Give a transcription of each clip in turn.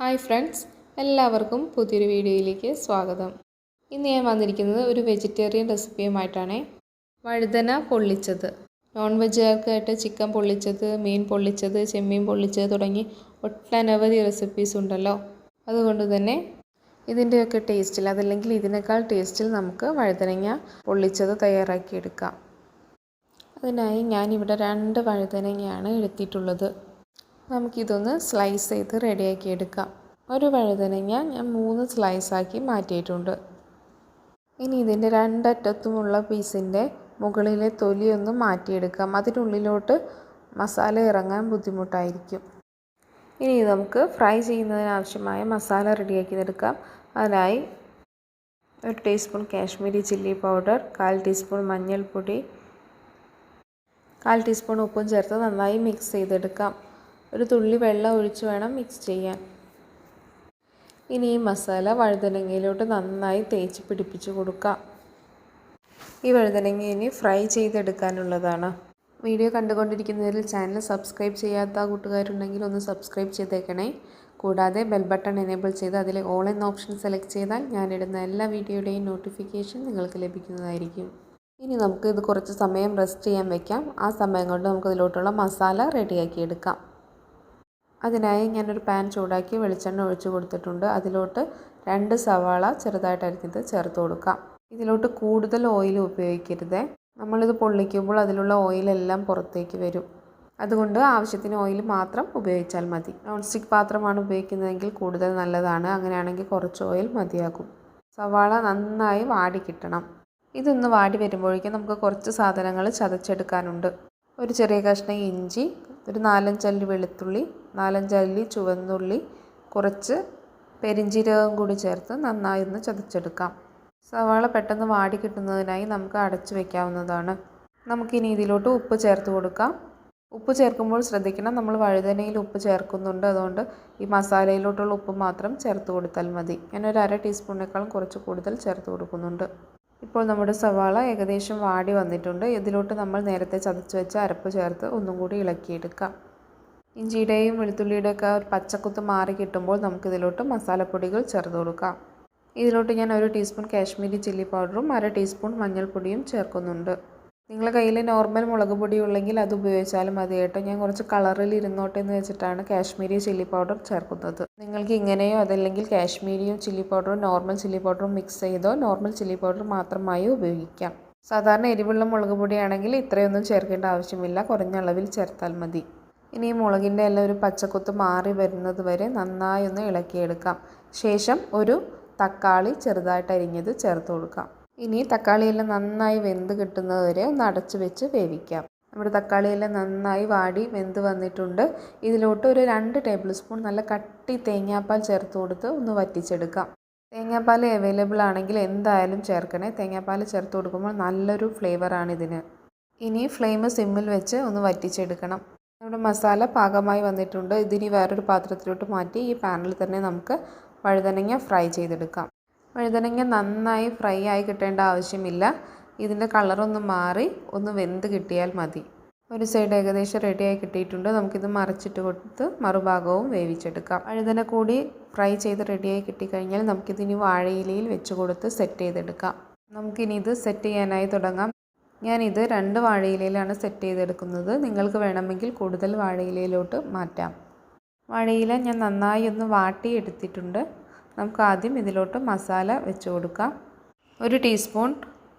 Hi friends എല്ലാവർക്കും പുതിയൊരു വീഡിയോയിലേക്ക് സ്വാഗതം. ഇന്ന് ഞാൻ വന്നിരിക്കുന്നത് ഒരു വെജിറ്റേറിയൻ റെസിപ്പിയുമായിട്ടാണ്. വഴുതന പൊള്ളിച്ചത്. നോൺ വെജുകാർക്കായിട്ട് ചിക്കൻ പൊള്ളിച്ചത് മീൻ പൊള്ളിച്ചത് ചെമ്മീൻ പൊള്ളിച്ചത് തുടങ്ങി ഒട്ടനവധി റെസിപ്പീസ് ഉണ്ടല്ലോ. അതുകൊണ്ട് തന്നെ ഇതിന്റെയൊക്കെ ടേസ്റ്റിൽ അതല്ലെങ്കിൽ ഇതിനേക്കാൾ ടേസ്റ്റിൽ നമുക്ക് വഴുതനങ്ങ പൊള്ളിച്ചത് തയ്യാറാക്കിയെടുക്കാം. അതിനായി ഞാനിവിടെ രണ്ട് വഴുതനങ്ങയാണ് എടുത്തിട്ടുള്ളത്. നമുക്കിതൊന്ന് സ്ലൈസ് ചെയ്ത് റെഡിയാക്കി എടുക്കാം. ഒരു വഴുതനങ്ങ ഞാൻ മൂന്ന് സ്ലൈസാക്കി മാറ്റിയിട്ടുണ്ട്. ഇനി ഇതിന്റെ രണ്ടറ്റത്തുമുള്ള പീസിന്റെ മുകളിലെ തൊലിയൊന്ന് മാറ്റിയെടുക്കാം. അതിനുള്ളിലോട്ട് മസാല ഇറങ്ങാൻ ബുദ്ധിമുട്ടായിരിക്കും. ഇനി നമുക്ക് ഫ്രൈ ചെയ്യുന്നതിനാവശ്യമായ മസാല റെഡിയാക്കി എടുക്കാം. അതിനായി ഒരു ടീസ്പൂൺ കാശ്മീരി ചില്ലി പൗഡർ കാൽ ടീസ്പൂൺ മഞ്ഞൾപ്പൊടി കാൽ ടീസ്പൂൺ ഉപ്പും ചേർത്ത് നന്നായി മിക്സ് ചെയ്തെടുക്കാം. ഒരു തുള്ളി വെള്ളം ഒഴിച്ച് വേണം മിക്സ് ചെയ്യാൻ. ഇനി ഈ മസാല വഴുതനങ്ങയിലോട്ട് നന്നായി തേച്ച് പിടിപ്പിച്ച് കൊടുക്കാം. ഈ വഴുതനങ്ങ ഇനി ഫ്രൈ ചെയ്തെടുക്കാനുള്ളതാണ്. വീഡിയോ കണ്ടുകൊണ്ടിരിക്കുന്നതിൽ ചാനൽ സബ്സ്ക്രൈബ് ചെയ്യാത്ത കൂട്ടുകാരുണ്ടെങ്കിൽ ഒന്ന് സബ്സ്ക്രൈബ് ചെയ്തേക്കണേ. കൂടാതെ ബെൽ ബട്ടൺ എനേബിൾ ചെയ്ത് അതിലെ ഓൾ ഓപ്ഷൻ സെലക്ട് ചെയ്താൽ ഞാനിടുന്ന എല്ലാ വീഡിയോയുടെയും നോട്ടിഫിക്കേഷൻ നിങ്ങൾക്ക് ലഭിക്കുന്നതായിരിക്കും. ഇനി നമുക്ക് ഇത് കുറച്ച് സമയം റെസ്റ്റ് ചെയ്യാൻ വെക്കാം. ആ സമയം കൊണ്ട് നമുക്ക് ഇതിലോട്ടുള്ള മസാല റെഡിയാക്കി എടുക്കാം. അതിനായി ഞാനൊരു പാൻ ചൂടാക്കി വെളിച്ചെണ്ണ ഒഴിച്ച് കൊടുത്തിട്ടുണ്ട്. അതിലോട്ട് രണ്ട് സവാള ചെറുതായിട്ട് അരിഞ്ഞത് ചേർത്ത് കൊടുക്കാം ഇതിലോട്ട് കൂടുതൽ ഓയിൽ ഉപയോഗിക്കരുത്. നമ്മളിത് പൊള്ളിക്കുമ്പോൾ അതിലുള്ള ഓയിലെല്ലാം പുറത്തേക്ക് വരും. അതുകൊണ്ട് ആവശ്യത്തിന് ഓയിൽ മാത്രം ഉപയോഗിച്ചാൽ മതി. നോൺ സ്റ്റിക്ക് പാത്രമാണ് ഉപയോഗിക്കുന്നതെങ്കിൽ കൂടുതൽ നല്ലതാണ്. അങ്ങനെയാണെങ്കിൽ കുറച്ച് ഓയിൽ മതിയാകും. സവാള നന്നായി വാടി കിട്ടണം. ഇതൊന്ന് വാടി വരുമ്പോഴേക്കും നമുക്ക് കുറച്ച് സാധനങ്ങൾ ചതച്ചെടുക്കാനുണ്ട്. ഒരു ചെറിയ കഷ്ണം ഇഞ്ചി ഒരു നാലഞ്ചല്ലി വെളുത്തുള്ളി നാലഞ്ചല്ലി ചുവന്നുള്ളി കുറച്ച് പെരിഞ്ചീരകം കൂടി ചേർത്ത് നന്നായി ഒന്ന് ചതച്ചെടുക്കാം. സവാള പെട്ടെന്ന് വാടി കിട്ടുന്നതിനായി നമുക്ക് അടച്ചു വയ്ക്കാവുന്നതാണ് നമുക്കിനി ഇതിലോട്ട് ഉപ്പ് ചേർത്ത് കൊടുക്കാം. ഉപ്പ് ചേർക്കുമ്പോൾ ശ്രദ്ധിക്കണം നമ്മൾ വഴുതനയിൽ ഉപ്പ് ചേർക്കുന്നുണ്ട്. അതുകൊണ്ട് ഈ മസാലയിലോട്ടുള്ള ഉപ്പ് മാത്രം ചേർത്ത് കൊടുത്താൽ മതി. ഞാനൊരു അര ടീസ്പൂണിനേക്കാളും കുറച്ച് കൂടുതൽ ചേർത്ത് കൊടുക്കുന്നുണ്ട്. ഇപ്പോൾ നമ്മുടെ സവാള ഏകദേശം വാടി വന്നിട്ടുണ്ട്. ഇതിലോട്ട് നമ്മൾ നേരത്തെ ചതച്ച് വെച്ച അരപ്പ് ചേർത്ത് ഒന്നും കൂടി ഇളക്കിയെടുക്കാം. ഇഞ്ചിയുടെയും വെളുത്തുള്ളിയുടെയൊക്കെ ഒരു പച്ചക്കുത്ത് മാറി കിട്ടുമ്പോൾ നമുക്കിതിലോട്ട് മസാലപ്പൊടികൾ ചേർത്ത് കൊടുക്കാം. ഇതിലോട്ട് ഞാൻ ഒരു ടീസ്പൂൺ കാശ്മീരി ചില്ലി പൗഡറും അര ടീസ്പൂൺ മഞ്ഞൾപ്പൊടിയും ചേർക്കുന്നുണ്ട്. നിങ്ങളുടെ കയ്യിൽ നോർമൽ മുളക് പൊടി ഉള്ളെങ്കിൽ അത് ഉപയോഗിച്ചാലും മതി കേട്ടോ. ഞാൻ കുറച്ച് കളറിൽ ഇരുന്നോട്ടെ എന്ന് വെച്ചിട്ടാണ് കാശ്മീരി ചില്ലി പൗഡർ ചേർക്കുന്നത്. നിങ്ങൾക്ക് ഇങ്ങനെയോ അതല്ലെങ്കിൽ കാശ്മീരിയും ചില്ലി പൗഡറും നോർമൽ ചില്ലി പൗഡറും മിക്സ് ചെയ്തോ നോർമൽ ചില്ലി പൗഡർ മാത്രമായി ഉപയോഗിക്കാം. സാധാരണ എരിവുള്ള മുളക് പൊടിയാണെങ്കിൽ ഇത്രയൊന്നും ചേർക്കേണ്ട ആവശ്യമില്ല. കുറഞ്ഞ അളവിൽ ചേർത്താൽ മതി. ഇനി ഈ മുളകിന്റെ എല്ലാം ഒരു പച്ചക്കുത്ത് മാറി വരുന്നത് വരെ നന്നായി ഒന്ന് ഇളക്കിയെടുക്കാം. ശേഷം ഒരു തക്കാളി ചെറുതായിട്ട് അരിഞ്ഞത് ചേർത്ത് കൊടുക്കാം. ഇനി തക്കാളിയെല്ലാം നന്നായി വെന്ത് കിട്ടുന്നത് വരെ ഒന്ന് അടച്ച് വെച്ച് വേവിക്കാം. നമ്മുടെ തക്കാളിയെല്ലാം നന്നായി വാടി വെന്ത് വന്നിട്ടുണ്ട്. ഇതിലോട്ട് ഒരു രണ്ട് ടേബിൾ സ്പൂൺ നല്ല കട്ടി തേങ്ങാപ്പാൽ ചേർത്ത് കൊടുത്ത് ഒന്ന് വറ്റിച്ചെടുക്കാം. തേങ്ങാപ്പാൽ അവൈലബിൾ ആണെങ്കിൽ എന്തായാലും ചേർക്കണേ. തേങ്ങാപ്പാൽ ചേർത്ത് കൊടുക്കുമ്പോൾ നല്ലൊരു ഫ്ലേവറാണ് ഇതിന്. ഇനി ഫ്ലെയിം സിമ്മിൽ വെച്ച് ഒന്ന് വറ്റിച്ചെടുക്കണം. നമ്മുടെ മസാല പാകമായി വന്നിട്ടുണ്ട്. ഇതിനി വേറൊരു പാത്രത്തിലോട്ട് മാറ്റി ഈ പാനിൽ തന്നെ നമുക്ക് വഴുതനങ്ങ ഫ്രൈ ചെയ്തെടുക്കാം. വഴുതനങ്ങ നന്നായി ഫ്രൈ ആയി കിട്ടേണ്ട ആവശ്യമില്ല. ഇതിന്റെ കളറൊന്ന് മാറി ഒന്ന് വെന്ത് കിട്ടിയാൽ മതി. ഒരു സൈഡ് ഏകദേശം റെഡിയായി കിട്ടിയിട്ടുണ്ട്. നമുക്കിത് മറിച്ചിട്ട് കൊടുത്ത് മറുഭാഗവും വേവിച്ചെടുക്കാം. വഴുതന കൂടി ഫ്രൈ ചെയ്ത് റെഡിയായി കിട്ടിക്കഴിഞ്ഞാൽ നമുക്കിതിനി വാഴയിലയിൽ വെച്ച് കൊടുത്ത് സെറ്റ് ചെയ്തെടുക്കാം. നമുക്കിനി ഇത് സെറ്റ് ചെയ്യാനായി തുടങ്ങാം. ഞാനിത് രണ്ട് വാഴയിലയിലാണ് സെറ്റ് ചെയ്തെടുക്കുന്നത്. നിങ്ങൾക്ക് വേണമെങ്കിൽ കൂടുതൽ വാഴയിലയിലോട്ട് മാറ്റാം. വാഴയില ഞാൻ നന്നായി ഒന്ന് വാട്ടി എടുത്തിട്ടുണ്ട് നമുക്ക് ആദ്യം ഇതിലോട്ട് മസാല വെച്ച് കൊടുക്കാം. ഒരു ടീസ്പൂൺ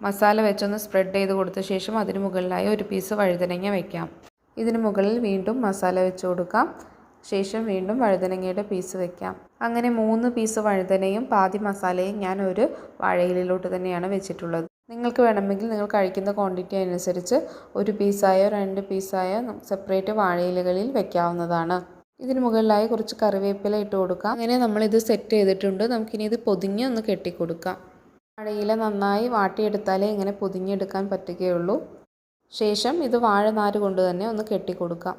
മസാല വെച്ചൊന്ന് സ്പ്രെഡ് ചെയ്ത് കൊടുത്ത ശേഷം അതിന് മുകളിലായി ഒരു പീസ് വഴുതനങ്ങ വയ്ക്കാം ഇതിന് മുകളിൽ വീണ്ടും മസാല വെച്ച് കൊടുക്കാം. ശേഷം വീണ്ടും വഴുതനങ്ങയുടെ പീസ് വെക്കാം. അങ്ങനെ മൂന്ന് പീസ് വഴുതനയും പാതി മസാലയും ഞാൻ ഒരു വാഴയിലോട്ട് തന്നെയാണ് വെച്ചിട്ടുള്ളത്. നിങ്ങൾക്ക് വേണമെങ്കിൽ നിങ്ങൾ കഴിക്കുന്ന ക്വാണ്ടിറ്റി അനുസരിച്ച് ഒരു പീസായോ രണ്ട് പീസായോ സെപ്പറേറ്റ് വാഴയിലകളിൽ വെക്കാവുന്നതാണ്. ഇതിന് മുകളിലായി കുറച്ച് കറിവേപ്പില ഇട്ട് കൊടുക്കാം. അങ്ങനെ നമ്മളിത് സെറ്റ് ചെയ്തിട്ടുണ്ട്. നമുക്കിനി ഇത് പൊതിഞ്ഞ് ഒന്ന് കെട്ടിക്കൊടുക്കാം. വാഴയില നന്നായി വാട്ടിയെടുത്താലേ ഇങ്ങനെ പൊതിഞ്ഞെടുക്കാൻ പറ്റുകയുള്ളൂ. ശേഷം ഇത് വാഴനാര് കൊണ്ട് തന്നെ ഒന്ന് കെട്ടിക്കൊടുക്കാം.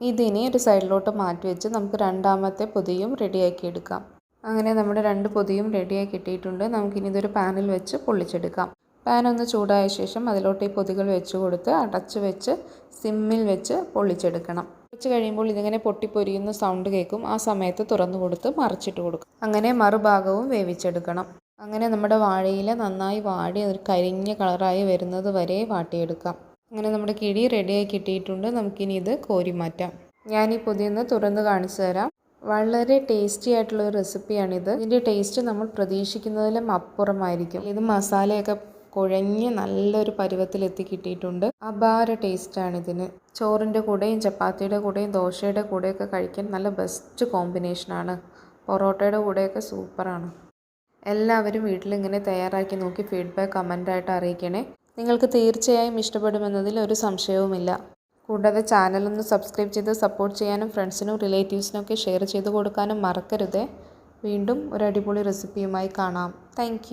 ഇതിനി ഒരു സൈഡിലോട്ട് മാറ്റി വെച്ച് നമുക്ക് രണ്ടാമത്തെ പൊതിയും റെഡിയാക്കി എടുക്കാം. അങ്ങനെ നമ്മുടെ രണ്ട് പൊതിയും റെഡിയായി കിട്ടിയിട്ടുണ്ട്. നമുക്കിനി ഇതൊരു പാനിൽ വെച്ച് പൊള്ളിച്ചെടുക്കാം. പാൻ ഒന്ന് ചൂടായ ശേഷം അതിലോട്ട് ഈ പൊതികൾ വെച്ച് കൊടുത്ത് അടച്ചു വെച്ച് സിമ്മിൽ വെച്ച് പൊള്ളിച്ചെടുക്കണം. കുറച്ച് കഴിയുമ്പോൾ ഇതിങ്ങനെ പൊട്ടിപ്പൊരിയുന്ന സൗണ്ട് കേൾക്കും. ആ സമയത്ത് തുറന്നു കൊടുത്ത് മറിച്ചിട്ട് കൊടുക്കും. അങ്ങനെ മറുഭാഗവും വേവിച്ചെടുക്കണം. അങ്ങനെ നമ്മുടെ വാഴയില നന്നായി വാടി ഒരു കരിഞ്ഞ കളറായി വരുന്നത് വരെ വാട്ടിയെടുക്കാം. അങ്ങനെ നമ്മുടെ കിഴി റെഡിയായി കിട്ടിയിട്ടുണ്ട്. നമുക്കിനി ഇത് കോരി മാറ്റാം. ഞാൻ ഈ പൊതിയൊന്ന് തുറന്ന് കാണിച്ചു തരാം. വളരെ ടേസ്റ്റി ആയിട്ടുള്ള ഒരു റെസിപ്പിയാണിത് ഇതിന്റെ ടേസ്റ്റ് നമ്മൾ പ്രതീക്ഷിക്കുന്നതിലും അപ്പുറമായിരിക്കും. ഇത് മസാലയൊക്കെ കുഴഞ്ഞ് നല്ലൊരു പരുവത്തിലെത്തി കിട്ടിയിട്ടുണ്ട്. അപാര ടേസ്റ്റാണ് ഇതിന് ചോറിന്റെ കൂടെയും ചപ്പാത്തിയുടെ കൂടെയും ദോശയുടെ കൂടെയൊക്കെ കഴിക്കാൻ നല്ല ബെസ്റ്റ് കോമ്പിനേഷനാണ്. പൊറോട്ടയുടെ കൂടെയൊക്കെ സൂപ്പറാണ്. എല്ലാവരും വീട്ടിലിങ്ങനെ തയ്യാറാക്കി നോക്കി ഫീഡ്ബാക്ക് കമന്റായിട്ട് അറിയിക്കണേ. നിങ്ങൾക്ക് തീർച്ചയായും ഇഷ്ടപ്പെടുമെന്നതിൽ ഒരു സംശയവുമില്ല. കൂടാതെ ചാനലൊന്ന് സബ്സ്ക്രൈബ് ചെയ്ത് സപ്പോർട്ട് ചെയ്യാനും ഫ്രണ്ട്സിനും റിലേറ്റീവ്സിനൊക്കെ ഷെയർ ചെയ്ത് കൊടുക്കാനും മറക്കരുതേ. വീണ്ടും ഒരു അടിപൊളി റെസിപ്പിയുമായി കാണാം. താങ്ക്